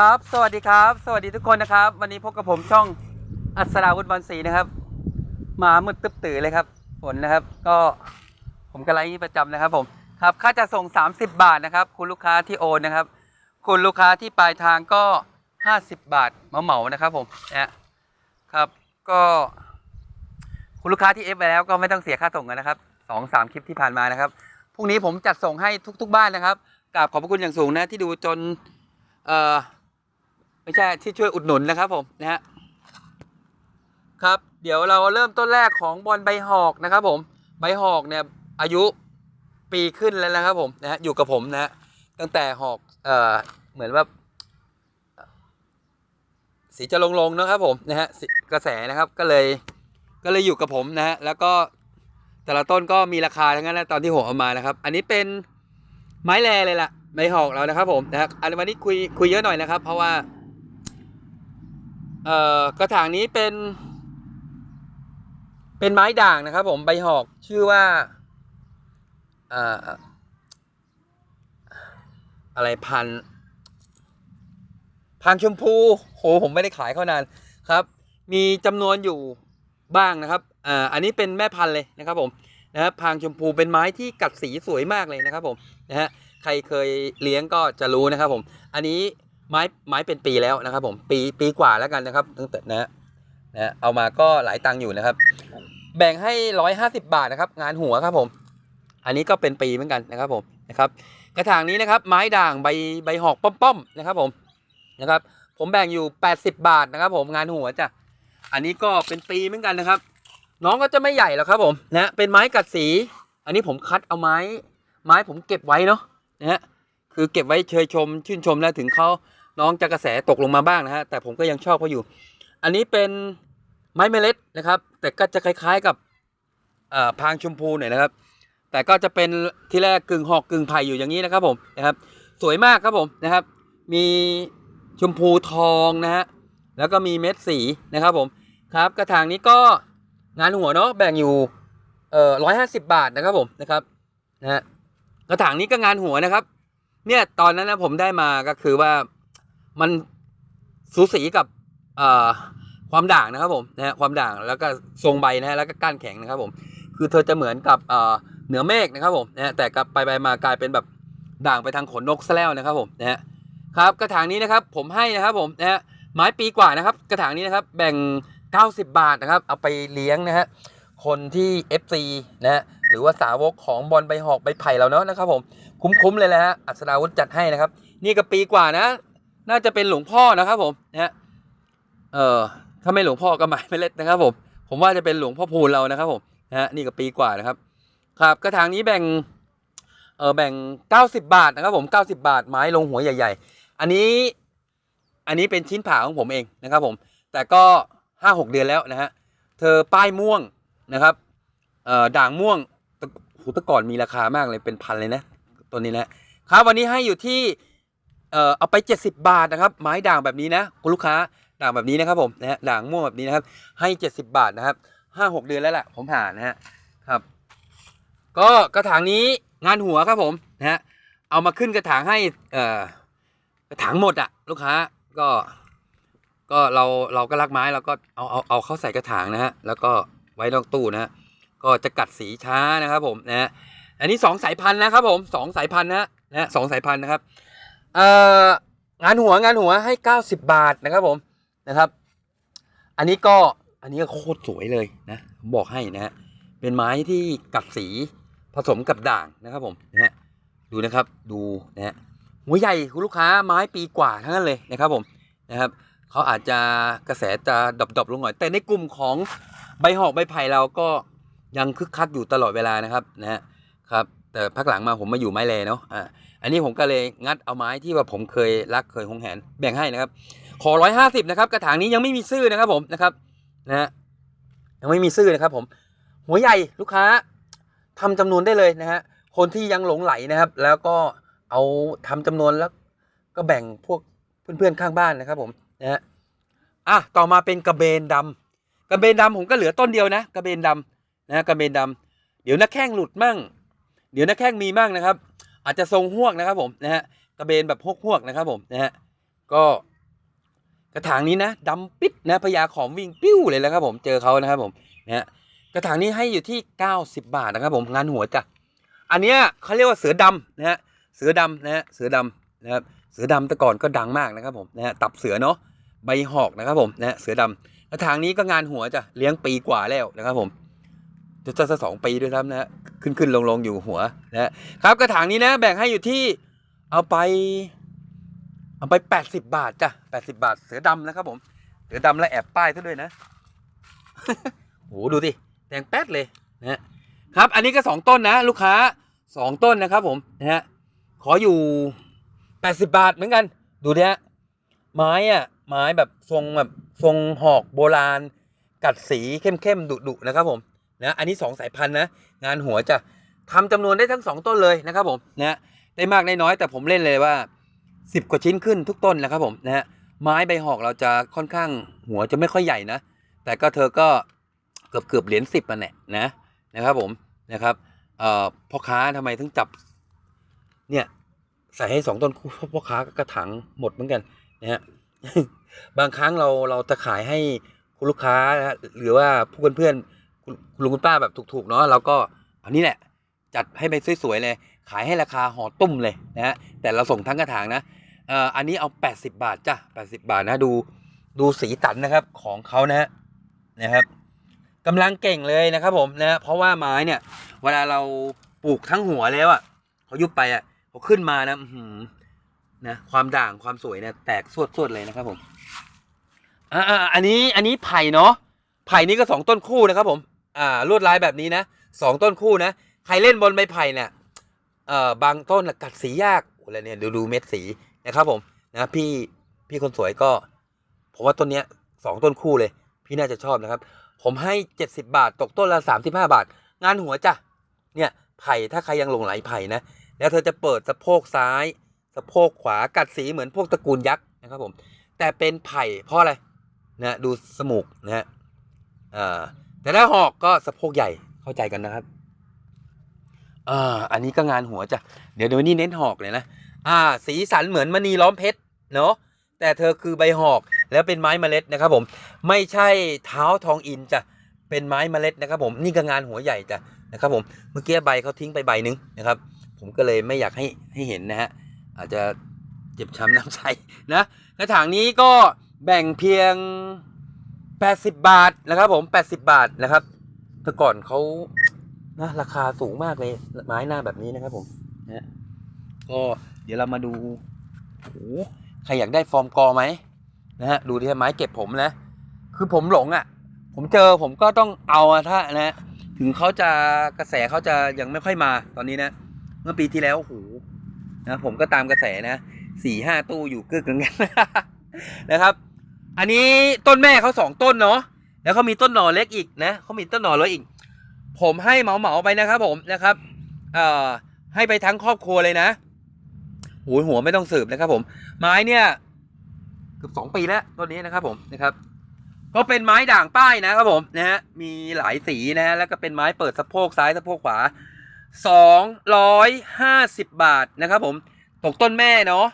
ครับ สวัสดีครับ สวัสดีทุกคนนะครับ วันนี้พบกับผมช่องอัศราวุฒิบอลศรีนะครับ มามืดตึ๊บตื่นเลยครับ ฝนนะครับ ก็ผมกำลังประจำนะครับ ผม ครับ ค่าจะส่ง 30 บาทนะครับ คุณลูกค้าที่โอนนะครับ คุณลูกค้าที่ปลายทางก็ 50 บาทเหมาเหมานะครับ ผมนะครับ ก็ คุณลูกค้าที่เอฟไปแล้วก็ไม่ต้องเสียค่าส่งกันนะครับสองสามคลิปที่ผ่านมานะครับ พรุ่งนี้ผมจัดส่งให้ทุก ๆ บ้านนะครับกราบขอบพระคุณอย่างสูงนะที่ดูจน เอ่อ ไม่ใช่ที่ช่วยอุดหนุนนะครับผมนะฮะครับ เดี๋ยวเราเริ่มต้นแรกของบอลใบหอกนะครับผมใบหอกเนี่ยอายุปีขึ้นแล้วนะครับผมนะฮะอยู่กับผมนะฮะตั้งแต่หอกเอ่อเหมือนว่าสีจะลงๆนะครับผมนะฮะกระแสนะครับก็เลยก็เลยอยู่กับผมนะฮะแล้วก็แต่ละต้นก็มีราคาทั้งนั้นนะตอนที่ผมเอามานะครับ อันนี้เป็นไม้แรเลยล่ะใบหอกเรานะครับผมนะครับอันวันนี้คุยคุยเยอะหน่อยนะครับ เพราะว่า เอ่อกระถางนี้เป็น เป็นไม้ด่างนะครับ ผมใบหอกชื่อว่าอ่าอะไรพันพันชมพูโหผมไม่ได้ขายเขานานครับ มีจำนวนอยู่บ้างนะครับอ่าอันนี้เป็นแม่พันธุ์เลยนะครับผมนะครับพางชมพูเป็นไม้ที่กัดสีสวยมากเลยนะครับผมนะฮะใครเคยเลี้ยงก็จะรู้นะครับผม อันนี้ ไม้ไม้เป็นปีแล้วนะครับผมปีปีกว่าแล้วกันนะครับตั้งแต่นะนะเอามาก็หลายตังค์อยู่นะครับ แบ่งให้ร้อยห้าสิบาทนะครับ งานหัวครับผม อันนี้ก็เป็นปีเหมือนกันนะครับผมนะครับ กระถางนี้นะครับ ไม้ด่างใบใบหอกป้อมๆนะครับผมนะครับ ผมแบ่งอยู่80บาทนะครับ ผมงานหัวจ้ะอันนี้ก็เป็นปีเหมือนกันนะครับ น้องก็จะไม่ใหญ่หรอกครับผมนะเป็นไม้กัดสี อันนี้ผมคัดเอาไม้ ไม้ผมเก็บไว้เนาะนะฮะคือเก็บไว้เชยชมชื่นชมแล้วถึงเขา น้องจะกระแสตกลงมาบ้างนะฮะแต่ผมก็ยังชอบเขาอยู่ อันนี้เป็นไม้เมล็ดนะครับ แต่ก็จะคล้ายๆกับพางชมพูหน่อยนะครับ แต่ก็จะเป็นที่แรกกึ่งหอกกึ่งไผ่อยู่อย่างนี้นะครับผมนะครับ สวยมากครับผมนะครับ มีชมพูทองนะฮะแล้วก็มีเม็ดสีนะครับผมครับกระถางนี้ก็งานหัวเนาะแบ่งอยู่เอ่อร้อยห้าสิบบาทนะครับผมนะครับนะฮะกระถางนี้ก็งานหัวนะครับ เนี่ยตอนนั้นนะผมได้มาก็คือว่า มันสูสีกับความด่างนะครับผมนะฮะความด่างแล้วก็ทรงใบนะฮะแล้วก็ก้านแข็งนะครับผม คือเธอจะเหมือนกับเหนือเมฆนะครับผมนะฮะแต่กลับไปไปมากลายเป็นแบบด่างไปทางขนนกซะแล้วนะครับผมนะฮะครับกระถางนี้นะครับผมให้นะครับผมนะฮะไม้ปีกว่านะครับ กระถางนี้นะครับแบ่ง 90 บาทนะครับ เอาไปเลี้ยงนะฮะคนที่ FC นะฮะหรือว่าสาวกของบอลใบหอกใบไผ่เราเนาะนะครับผมคุ้มๆเลยแหละฮะอัศราวุธจัดให้นะครับ นี่ก็ปีกว่านะ น่าจะเป็นหลวงพ่อนะครับผมนะฮะเออถ้าไม่หลวงพ่อก็หมายไม่เล็ดนะครับ ผม ผมว่าจะเป็นหลวงพ่อพูนเรานะครับผมนะฮะนี่ก็ปีกว่านะครับ ครับกระถางนี้แบ่งเออแบ่ง 90 บาทนะครับผม90 บาทไม้ลงหัวใหญ่ ๆ อันนี้อันนี้เป็นชิ้นผ่าของผมเองนะครับผม แต่ก็ห้าหกเดือนแล้วนะฮะเธอป้ายม่วงนะครับเอ่อด่างม่วงหูตะก่อนมีราคามากเลยเป็นพันเลยนะตัวนี้นะครับวันนี้ให้อยู่ที่ เอ่อเอาไป 70 บาทนะครับ ไม้ด่างแบบนี้นะคุณลูกค้าด่างแบบนี้นะครับผมนะฮะด่างม่วงแบบนี้นะครับ ให้ 70 บาทนะครับห้าหกเดือนแล้วแหละผมผ่านนะฮะครับ ก็กระถางนี้งานหัวครับผมนะฮะเอามาขึ้นกระถางให้เอ่อกระถางหมดอะลูกค้าก็ก็เราเราก็รักไม้เราก็เอาเอาเอาเข้าใส่กระถางนะฮะแล้วก็ไว้นอกตู้นะฮะก็จะกัดสีช้านะครับผมนะฮะอันนี้สองสายพันธุ์นะครับผมสองสายพันธุ์นะฮะนะฮะสองสายพันธุ์นะครับ เอ่องานหัวงานหัวให้เก้าสิบบาทนะครับผมนะครับ อันนี้ก็อันนี้ก็โคตรสวยเลยนะผมบอกให้นะฮะเป็นไม้ที่กัดสีผสมกับด่างนะครับผมนะฮะดูนะครับดูนะฮะหัวใหญ่คุณลูกค้าไม้ปีกว่าทั้งนั้นเลยนะครับผมนะครับเขาอาจจะกระแสจะดรอปๆลงหน่อย แต่ในกลุ่มของใบหอกใบไผ่เราก็ยังคึกคักอยู่ตลอดเวลานะครับนะฮะครับแต่พักหลังมาผมมาอยู่ไม้แลเนาะอ่า อันนี้ผมก็เลยงัดเอาไม้ที่ว่าผมเคยรักเคยหงแหนแบ่งให้นะครับ ขอร้อยห้าสิบนะครับกระถางนี้ยังไม่มีซื่อนะครับผมนะครับนะฮะยังไม่มีซื่อนะครับผม หัวใหญ่ลูกค้าทำจำนวนได้เลยนะฮะคนที่ยังหลงไหลนะครับ แล้วก็เอาทำจำนวนแล้วก็แบ่งพวกเพื่อนๆข้างบ้านนะครับผมนะฮะอะต่อมาเป็นกระเบนดำกระเบนดำผมก็เหลือต้นเดียวนะกระเบนดำนะกระเบนดำเดี๋ยวนักแข้งหลุดมั่ง เดี๋ยวนักแข้งมีมั่งนะครับ อาจจะทรงหวกนะครับผมนะฮะกระเบนแบบหวกๆนะครับผมนะฮะก็กระถางนี้นะดำปิดนะพญาขอมวิ่งปิ้วเลยแล้วครับผมเจอเขานะครับผมนะฮะกระถางนี้ให้อยู่ที่ 90 บาทนะครับผมงานหัวจ้ะอันเนี้ยเขาเรียกว่าเสือดำนะฮะเสือดำนะฮะเสือดำนะครับเสือดำแต่ก่อนก็ดังมากนะครับผมนะฮะตับเสือเนาะใบหอกนะครับผมนะฮะเสือดำกระถางนี้ก็งานหัวจ้ะเลี้ยงปีกว่าแล้วนะครับผม จะจะสองปีด้วยครับนะฮะขึ้นขึ้นลงลงอยู่หัวนะครับกระถางนี้นะ แบ่งให้อยู่ที่เอาไป เอาไปแปดสิบบาทจ้ะแปดสิบาท เสือดำนะครับผม เสือดำและแอบป้ายซะด้วยนะโหดูดิแดงแป๊ดเลยนะฮะครับ อันนี้ก็สองต้นนะลูกค้าสองต้นนะครับผมนะฮะขออยู่แปดสิบาทเหมือนกัน ดูดิฮะไม้อะไม้แบบทรงแบบทรงหอกโบราณ กัดสีเข้มๆดุๆนะครับผม นะอันนี้สองสายพันธุ์นะงานหัวจะทำจำนวนได้ทั้งสองต้นเลยนะครับผมนะได้มากได้น้อยแต่ผมเล่นเลยว่าสิบกว่าชิ้นขึ้นทุกต้นนะครับผมนะฮะไม้ใบหอกเราจะค่อนข้างหัวจะไม่ค่อยใหญ่นะ แต่ก็เธอก็เกือบเกือบเหรียญสิบมันแหละนะนะครับผมนะครับเอ่อพ่อค้าทำไมถึงจับเนี่ยใส่ให้สองต้นคู่พ่อค้ากระถางหมดเหมือนกันนะฮะบางครั้งเราเราจะขายให้คุณลูกค้านะหรือว่าผู้เพื่อน คุณลุงคุณป้าแบบถูกๆเนาะเราก็อันนี้แหละ จัดให้ไปสวยๆเลย ขายให้ราคาห่อตุ้มเลยนะฮะแต่เราส่งทั้งกระถางนะเอ่ออันนี้เอา 80 บาทจ้ะ80 บาทนะดูดูสีสันนะครับของเขานะฮะนะครับกำลังเก่งเลยนะครับผมนะเพราะว่าไม้เนี่ย เวลาเราปลูกทั้งหัวแล้วอะเขายุบไปอะเขาขึ้นมานะหือนะความด่างความสวยเนี่ยแตกสวดสวดๆเลยนะครับผมอ่าอ่าอันนี้อันนี้ไผ่เนาะไผ่นี่ก็สองต้นคู่นะครับผม อ่าลวดลายแบบนี้นะสองต้นคู่นะใครเล่นบนใบไผ่เนี่ยเอ่อบางต้นกัดสียากอ้แล้วเนี่ยดูดูเม็ดสีนะครับผมนะพี่พี่คนสวยก็ผมว่าต้นเนี้ยสองต้นคู่เลย พี่น่าจะชอบนะครับ ผมให้เจ็ดสิบาทตกต้นละสามสิบห้าบาท งานหัวจ้ะเนี่ยไผ่ถ้าใครยังหลงไหลไผ่นะแล้วเธอจะเปิดสะโพกซ้ายสะโพกขวากัดสีเหมือนพวกตระกูลยักษ์นะครับผมแต่เป็นไผ่เพราะอะไรนะดูสมูกนะฮะอ่า แต่ถ้าหอกก็สะโพกใหญ่เข้าใจกันนะครับอ่าอันนี้ก็งานหัวจ้ะเดี๋ยวเดี๋ยวนี้เน้นหอกเลยนะอ่า สีสันเหมือนมณีล้อมเพชรเนาะแต่เธอคือใบหอกแล้วเป็นไม้เมล็ดนะครับผม ไม่ใช่เท้าทองอินจ้ะเป็นไม้เมล็ดนะครับ ผมนี่ก็งานหัวใหญ่จ้ะนะครับผมเมื่อกี้ใบเขาทิ้งไปใบหนึงนะครับ ผมก็เลยไม่อยากให้ให้เห็นนะฮะอาจจะเจ็บช้ำน้ำใจนะกระถางนี้ก็แบ่งเพียง 80 บาทนะครับผม 80 บาทนะครับแต่ก่อนเขานะราคาสูงมากเลย ไม้หน้าแบบนี้นะครับผมนะก็เดี๋ยวเรามาดูโอ้โหใครอยากได้ฟอร์มกอไหมนะฮะดูที่ไม้เก็บผมนะ คือผมหลงอะ ผมเจอผมก็ต้องเอาอะถ้านะ ถึงเขาจะกระแสเขาจะยังไม่ค่อยมาตอนนี้นะ เมื่อปีที่แล้วโอ้โหนะผมก็ตามกระแสนะสี่ห้าตู้อยู่กึกเหมือนกันนะครับ อันนี้ต้นแม่เขาสองต้นเนาะแล้วเขามีต้นหน่อเล็กอีกนะเขามีต้นหน่อเล็กอีก ผมให้เหมาเหมาๆไปนะครับผมนะครับเอ่อให้ไปทั้งครอบครัวเลยนะหัวหัวไม่ต้องสืบนะครับ ผม ไม้เนี่ยเกือบสองปีแล้วต้นนี้นะครับผมนะครับก็เป็นไม้ด่างป้ายนะครับผมนะฮะมีหลายสีนะฮะแล้วก็เป็นไม้เปิดสะโพกซ้ายสะโพกขวาสองร้อยห้าสิบบาทนะครับผมตกต้นแม่เนาะ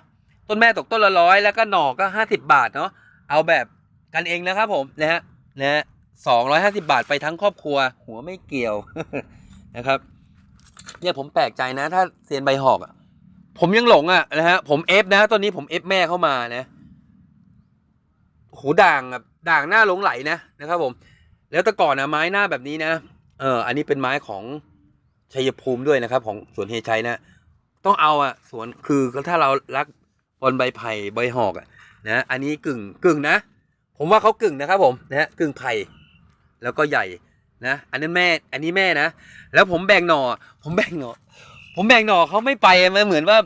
ต้นแม่ตกต้นละร้อยแล้วก็หน่อก็ห้าสิบบาทเนาะ เอาแบบกันเองนะครับผมนะฮะนะฮะสองร้อยห้าสิบาทไปทั้งครอบครัว หัวไม่เกี่ยวนะครับ เนี่ยผมแปลกใจนะ ถ้าเซียนใบหอกอะผมยังหลงอะนะฮะผมเอฟนะตอนนี้ผมเอฟแม่เข้ามานะโหด่างแบบด่างหน้าหลงไหลนะนะครับผม แล้วแต่ก่อนนะไม้หน้าแบบนี้นะเออ อันนี้เป็นไม้ของชัยภูมิด้วยนะครับ ของสวนเฮชัยนะ ต้องเอาอะสวนคือถ้าเรารักบอลใบไผ่ใบหอกอะ นะอันนี้กึ่งกึ่งนะ ผมว่าเขากึ่งนะครับผมนะฮะกึ่งไผ่แล้วก็ใหญ่นะ อันนั้นแม่อันนี้แม่นะ แล้วผมแบ่งหน่อ ผมแบ่งหน่อ ผมแบ่งหน่อเขาไม่ไปมันเหมือนว่า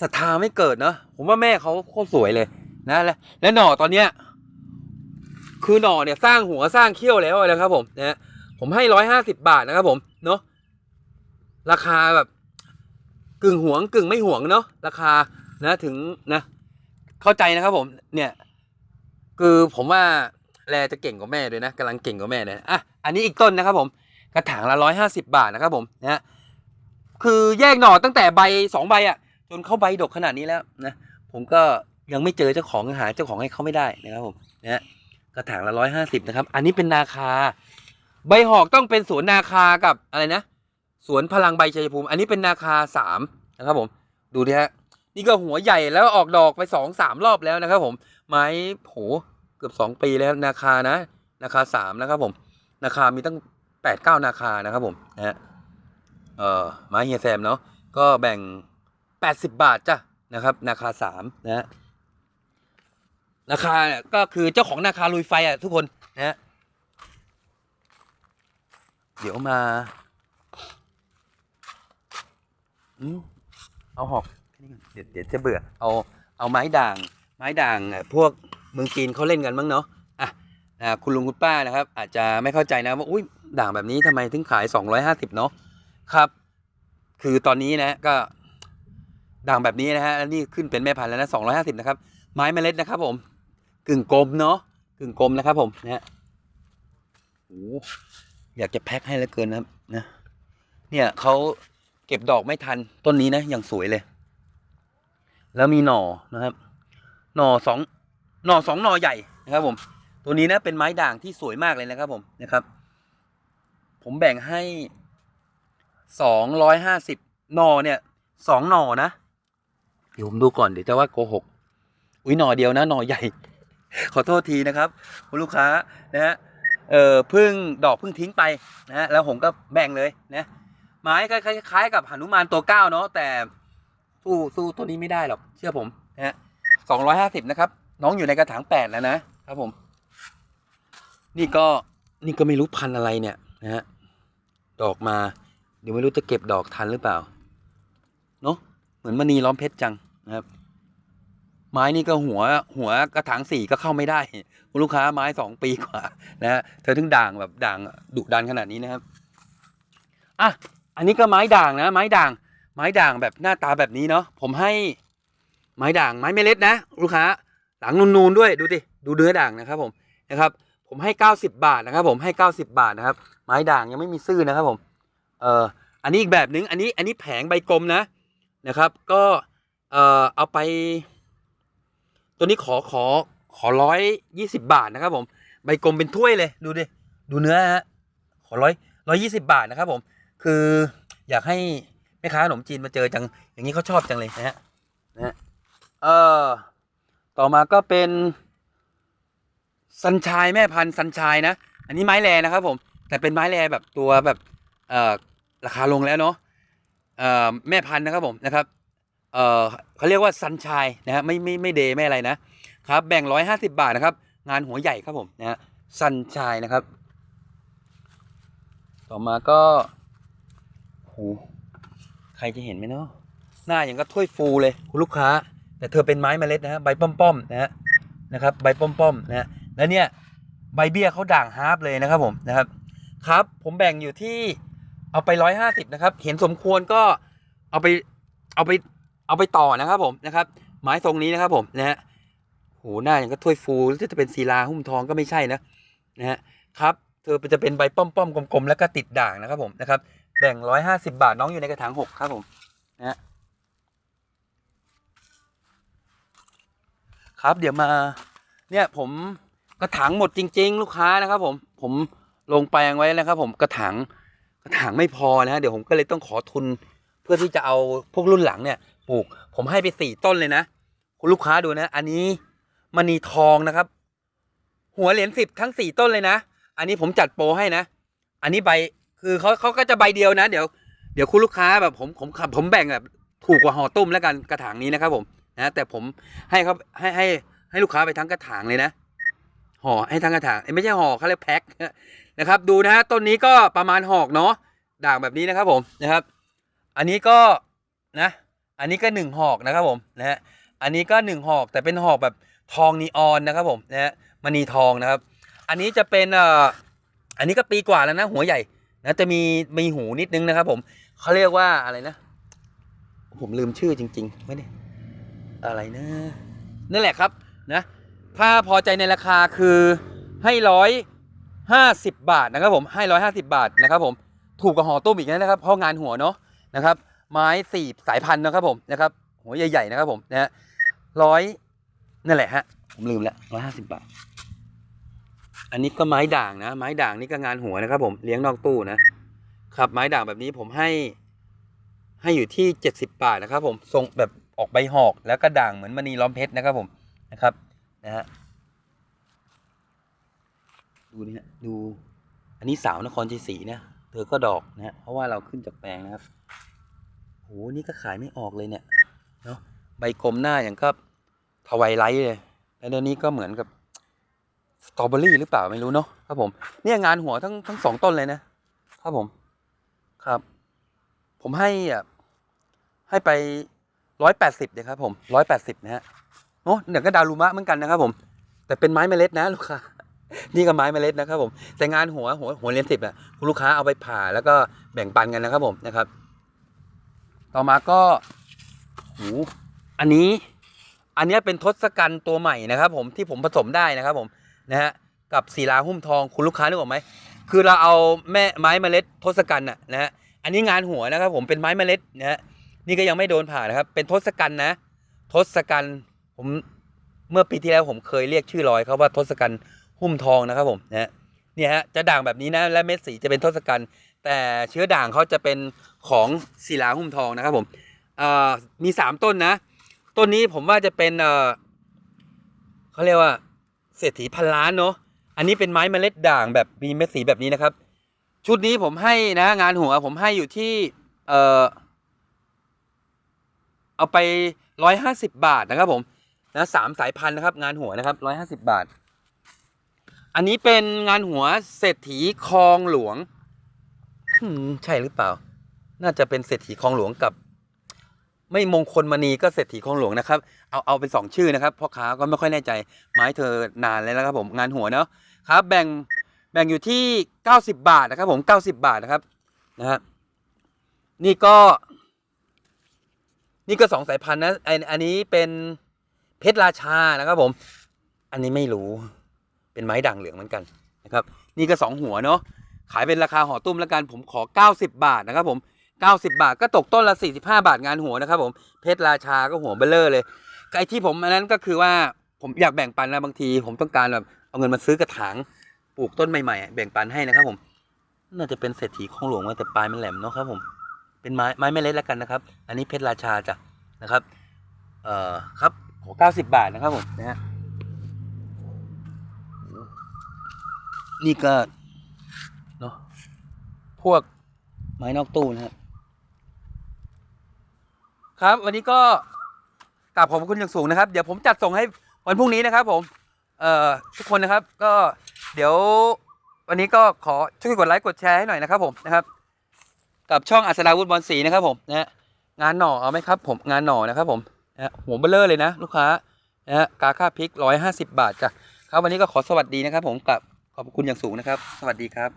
ศรัทธาไม่เกิดเนาะผมว่าแม่เขาโคตรสวยเลยนะแล้วแล้วหน่อตอนเนี้ยคือหน่อเนี่ยสร้างหัวสร้างเขี้ยวแล้วนะครับผมนะผมให้ร้อยห้าสิบบาทนะครับผมเนาะราคาแบบกึ่งหวงกึ่งไม่หวงเนาะราคานะถึงนะ เข้าใจนะครับผมเนี่ย คือผมว่าแลจะเก่งกว่าแม่ด้วยนะกำลังเก่งกว่าแม่เลยอะอันนี้อีกต้นนะครับผมกระถางละร้อยห้าสิบาทนะครับผมนะคือแยกหน่อตั้งแต่ใบสองใบอะ จนเข้าใบดกขนาดนี้แล้วนะผมก็ยังไม่เจอเจ้าของหาเจ้าของให้เขาไม่ได้นะครับผมนะกระถางละร้อยห้าสิบนะครับ อันนี้เป็นนาคา ใบหอกต้องเป็นสวนนาคากับอะไรนะสวนพลังใบชัยภูมิ อันนี้เป็นนาคาสามนะครับผม ดูดิฮะ นี่ก็หัวใหญ่แล้วออกดอกไปสองสามรอบแล้วนะครับ ผม ไม้โหเกือบสองปีแล้วนาคานะ นาคาสามนะครับ ผม นาคามีตั้งแปดเก้านาคานะครับ ผมนะฮะเอ่อไม้เฮียแซมเนาะก็แบ่งแปดสิบบาทจ้ะนะครับ นาคาสามนะฮะนาคาเนี่ยก็คือเจ้าของนาคาลุยไฟอะทุกคนนะฮะเดี๋ยวมา อืมเอาหอก เดี๋ยวเดี๋ยวจะเบื่อ เอาเอาไม้ด่าง ไม้ด่างพวกเมืองจีนเขาเล่นกันมั้งเนาะอะคุณลุงคุณป้านะครับ อาจจะไม่เข้าใจนะว่าอุ้ยด่างแบบนี้ทำไมถึงขาย 250 เนาะครับ คือตอนนี้นะก็ด่างแบบนี้นะฮะแล้วนี่ขึ้นเป็นแม่พันธุ์แล้วนะ250 นะครับ ไม้เมล็ดนะครับ ผม กึ่งกลมเนาะกึ่งกลมนะครับ ผมนะฮะโอ้อยากจะแพ็คให้เหลือเกินนะครับนะเนี่ยเขาเก็บดอกไม่ทันต้นนี้นะอย่างสวยเลย แล้วมีหน่อนะครับ หน่อสองหน่อสองหน่อใหญ่นะครับผม ตัวนี้นะเป็นไม้ด่างที่สวยมากเลยนะครับผมนะครับ ผมแบ่งให้สองร้อยห้าสิบหน่อเนี่ยสองหน่อนะเดี๋ยวผมดูก่อนเดี๋ยวจะว่าโกหกอุ้ยหน่อเดียวนะหน่อใหญ่ ขอโทษทีนะครับคุณลูกค้านะฮะเออพึ่งดอกพึ่งทิ้งไปนะฮะแล้วผมก็แบ่งเลยนะไม้คล้ายๆกับหนุมานตัวเก้าเนาะแต่ สู้สู้ตัวนี้ไม่ได้หรอก เชื่อผมนะฮะสองร้อยห้าสิบนะครับ น้องอยู่ในกระถางแปดแล้วนะครับผม นี่ก็นี่ก็ไม่รู้พันอะไรเนี่ยนะฮะดอกมา เดี๋ยวไม่รู้จะเก็บดอกทันหรือเปล่าเนาะเหมือนมณีล้อมเพชรจังนะครับ ไม้นี่ก็หัวหัวกระถางสี่ก็เข้าไม่ได้คุณลูกค้าไม้สองปีกว่า นะฮะเธอถึงด่างแบบด่างดุดันขนาดนี้นะครับอะอันนี้ก็ไม้ด่างนะ ไม้ด่าง ไม้ด่างแบบหน้าตาแบบนี้เนาะผมให้ไม้ด่างไม้เมล็ดนะ ลูกค้าหลังนูนๆด้วยดูดิดูเนื้อด่างนะครับผมนะครับ ผมให้เก้าสิบาทนะครับ ผมให้เก้าสิบาทนะครับ ไม้ด่างยังไม่มีซื่อนะครับผมเอ่ออันนี้อีกแบบนึงอันนี้อันนี้แผงใบกลมนะนะครับ ก็เอ่อเอาไป ตัวนี้ขอขอขอร้อยยี่สิบาทนะครับ ผมใบกลมเป็นถ้วยเลยดูดิดูเนื้อฮะขอร้อยร้อยยี่สิบาทนะครับ ผม คืออยากให้ แม่ค้าขนมจีนมาเจอจัง อย่างนี้เขาชอบจังเลยนะฮะนะฮะเออต่อมาก็เป็นสันชายแม่พันธุ์สันชายนะ อันนี้ไม้แรนะครับผม แต่เป็นไม้แรแบบตัวแบบเออราคาลงแล้วเนาะเออแม่พันธุ์นะครับผมนะครับเออเขาเรียกว่าซันชายนะฮะไม่ไม่ไม่เดย์ไม่อะไรนะครับแบ่งร้อยห้าสิบาทนะครับ งานหัวใหญ่ครับผมนะฮะซันชายนะครับ ต่อมาก็โห รจะเห็นไหมเนาะหน้าอย่างก็ถ้วยฟูเลยคุณลูกค้า แต่เธอเป็นไม้เมล็ดนะฮะใบป้อมๆนะฮะนะครับใบป้อมๆนะฮะแล้วเนี่ยใบเบี้ยเขาด่างฮาร์ปเลยนะครับผมนะครับครับผมแบ่งอยู่ที่เอาไปร้อยห้าสิบนะครับเห็นสมควรก็เอาไปเอาไปเอาไปต่อนะครับผมนะครับไม้ทรงนี้นะครับผมนะฮะโหหน้าอย่างก็ถ้วยฟูหรือจะเป็นศิลาหุ้มทองก็ไม่ใช่นะนะฮะครับเธอจะเป็นใบป้อมๆกลมๆแล้วก็ติดด่างนะครับผมนะครับ แบ่งร้อยห้าสิบบาทน้องอยู่ในกระถางหกครับผมนะครับเดี๋ยวมาเนี่ยผมกระถางหมดจริง ๆ ลูกค้านะครับ ผมผมลงแปลงไว้นะครับ ผมกระถางกระถางไม่พอนะฮะเดี๋ยวผมก็เลยต้องขอทุน เพื่อที่จะเอาพวกรุ่นหลังเนี่ยปลูก ผมให้ไปสี่ต้นเลยนะคุณลูกค้าดูนะ อันนี้มณีทองนะครับ หัวเหรียญสิบทั้งสี่ต้นเลยนะ อันนี้ผมจัดโปรให้นะ อันนี้ใบ คือเขาเขาก็จะใบเดียวนะ เดี๋ยวเดี๋ยวคุณลูกค้าแบบผมผมผมแบ่งแบบถูกกว่าห่อตุ้มแล้วกันกระถางนี้นะครับผมนะแต่ผมให้เขาให้ให้ให้ลูกค้าไปทั้งกระถางเลยนะห่อให้ทั้งกระถางไม่ใช่ห่อเขาเรียกแพ็คนะครับ ดูนะฮะต้นนี้ก็ประมาณหอกเนาะด่างแบบนี้นะครับผมนะครับ อันนี้ก็นะ อันนี้ก็หนึ่งหอกนะครับผมนะฮะอันนี้ก็หนึ่งหอกแต่เป็นหอกแบบทองนีออนนะครับผมนะฮะมณีทองนะครับ อันนี้จะเป็นเอ่ออันนี้ก็ปีกว่าแล้วนะหัวใหญ่ นะจะมีมีหูนิดนึงนะครับ ผมเขาเรียกว่าอะไรนะ ผมลืมชื่อจริงๆไม่ได้อะไรนะนั่นแหละครับนะถ้าพอใจในราคาคือให้ร้อยห้าสิบบาทนะครับผมให้ร้อยห้าสิบาทนะครับผมถูกกว่าห่อตุ้มอีกนะครับเพราะงานหัวเนาะนะครับ ไม้สี่สายพันธุ์นะครับผมนะครับหัวใหญ่ๆนะครับผมนะฮะร้อยนั่นแหละฮะผมลืมแล้วร้อยห้าสิบาท อันนี้ก็ไม้ด่างนะ ไม้ด่างนี่ก็งานหัวนะครับ ผมเลี้ยงนอกตู้นะครับไม้ด่างแบบนี้ผมให้ ให้อยู่ที่เจ็ดสิบาทนะครับ ผมทรงแบบออกใบหอก แล้วก็ด่างเหมือนมณีล้อมเพชรนะครับ ผมนะครับนะฮะดูนี่ฮะดู อันนี้สาวนครชัยศรีนะเธอก็ดอกนะฮะเพราะว่าเราขึ้นจากแปลงนะครับโหนี่ก็ขายไม่ออกเลยเนี่ยเนาะใบกลมหน้าอย่างก็ทวายไลท์เลยแล้วเดี๋ยวนี้ก็เหมือนกับ สตรอเบอรี่หรือเปล่าไม่รู้เนาะครับผมเนี่ยงานหัวทั้งทั้งสองต้นเลยนะครับผมครับ ผมให้อะให้ไปร้อยแปดสิบเลยครับผมร้อยแปดสิบนะฮะโอ้เดี๋ยวก็ดารุมะเหมือนกันนะครับ ผม แต่เป็นไม้เมล็ดนะลูกค้านี่ก็ไม้เมล็ดนะครับผมแต่งานหัวหัวหัวเรียนสิบอะคุณลูกค้าเอาไปผ่าแล้วก็แบ่งปันกันนะครับผมนะครับ ต่อมาก็หูอันนี้ อันเนี้ยเป็นทศกัณฐ์ตัวใหม่นะครับ ผมที่ผมผสมได้นะครับ ผม นะฮะกับศิลาหุ้มทองคุณลูกค้านึกออกไหมคือเราเอาแม่ไม้เมล็ดทศกัณฐ์น่ะนะฮะอันนี้งานหัวนะครับผมเป็นไม้เมล็ดนะฮะนี่ก็ยังไม่โดนผ่านะครับ เป็นทศกัณฐ์นะ ทศกัณฐ์ผมเมื่อปีที่แล้วผมเคยเรียกชื่อรอยเขาว่าทศกัณฐ์หุ้มทองนะครับผมนะฮะเนี่ยฮะจะด่างแบบนี้นะและเม็ดสีจะเป็นทศกัณฐ์แต่เชื้อด่างเขาจะเป็นของศิลาหุ้มทองนะครับผมมีสามต้นนะ ต้นนี้ผมว่าจะเป็นเขาเรียกว่า เศรษฐีพันล้านเนาะอันนี้เป็นไม้เมล็ดด่างแบบมีเม็ดสีแบบนี้นะครับ ชุดนี้ผมให้นะ งานหัวผมให้อยู่ที่เออเอาไปร้อยห้าสิบบาทนะครับผมนะสามสายพันธุ์นะครับ งานหัวนะครับร้อยห้าสิบบาท อันนี้เป็นงานหัวเศรษฐีคลองหลวงใช่หรือเปล่า น่าจะเป็นเศรษฐีคลองหลวงกับ ไม่มงคลมณีก็เศรษฐีคลองหลวงนะครับ เอาเอาเป็นสองชื่อนะครับพ่อค้าก็ไม่ค่อยแน่ใจไม้เธอนานแล้วนะครับผมงานหัวเนาะครับแบ่งแบ่งอยู่ที่เก้าสิบาทนะครับผมเก้าสิบาทนะครับนะฮะนี่ก็ นี่ก็สองสายพันธุ์นะไออันนี้เป็นเพชรราชานะครับผม อันนี้ไม่รู้เป็นไม้ด่างเหลืองเหมือนกันนะครับ นี่ก็สองหัวเนาะขายเป็นราคาห่อตุ้มแล้วกันผมขอเก้าสิบาทนะครับผม 90 บาทก็ตกต้นละ45 บาทงานหัวนะครับผมเพชรราชาก็หัวเบลเลอร์เลยไอ้ที่ผมอันนั้นก็คือว่าผมอยากแบ่งปันนะบางที ผมต้องการแบบเอาเงินมาซื้อกระถางปลูกต้นใหม่ๆแบ่งปันให้นะครับผมน่าจะเป็นเศรษฐีของหลวงว่าแต่ปลายมันแหลมเนาะครับผมเป็นไม้ไม้ไม่เล็กแล้วกันนะครับ อันนี้เพชรราชาจ้ะนะครับ เอ่อครับขอ90 บาทนะครับผมนะฮะนี่ก็เนาะพวกไม้นอกตู้นะครับ ครับ วันนี้ก็กราบขอบคุณอย่างสูงนะครับ เดี๋ยวผมจัดส่งให้วันพรุ่งนี้นะครับ ผม เอ่อทุกคนนะครับ ก็เดี๋ยววันนี้ก็ขอช่วยกดไลค์กดแชร์ให้หน่อยนะครับ ผมนะครับ กับช่องอัศดาวุฒิบอลสีนะครับผมนะฮะงานหน่อเอาไหมครับ ผมงานหน่อนะครับ ผมนะฮะหัวเบลเลอร์เลยนะ ลูกค้านะฮะกาค่าพริกร้อยห้าสิบบาทจ้ะครับวันนี้ก็ขอสวัสดีนะครับ ผมกับขอบคุณอย่างสูงนะครับ สวัสดีครับ